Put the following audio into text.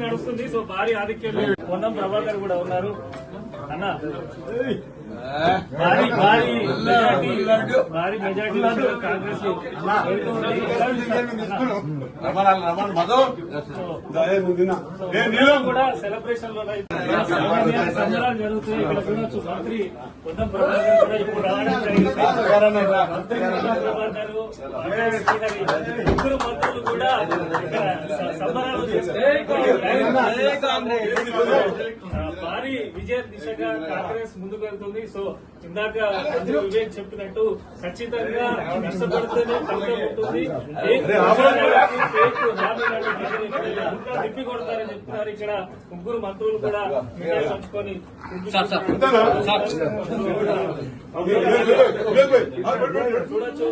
నడుస్తుంది సో భారీ ఆధిక్యం పొన్నం ప్రభాకర్ కూడా ఉన్నారు అన్న భారీ భారీ మెజార్టీ భారీ మెజార్టీ కాంగ్రెస్ కూడా సెలబ్రేషన్లో సంబరాలు జరుగుతున్నాయి ఇక్కడ చూడొచ్చు మంత్రి పొన్నం ప్రభాకర్ కూడా ఇప్పుడు రావడం జరిగింది మంత్రి ప్రభాకర్ ముగ్గురు మంత్రులు సంబరాలు భారీ విజయ దిశగా కాంగ్రెస్ ముందుకు వెళ్తుంది సో ఇందాక వివేక్ చెప్పినట్టు ఖచ్చితంగా కష్టపడితేనే ఫలితం ఉంటుంది ఫేక్ ప్రచారానికి, ఫేక్ హామీలకు ప్రజలు ఇంకా తిప్పి కొడతారని చెప్తున్నారు ఇక్కడ ముగ్గురు మంత్రులు కూడా మీడియా పంచుకొని చూడొచ్చు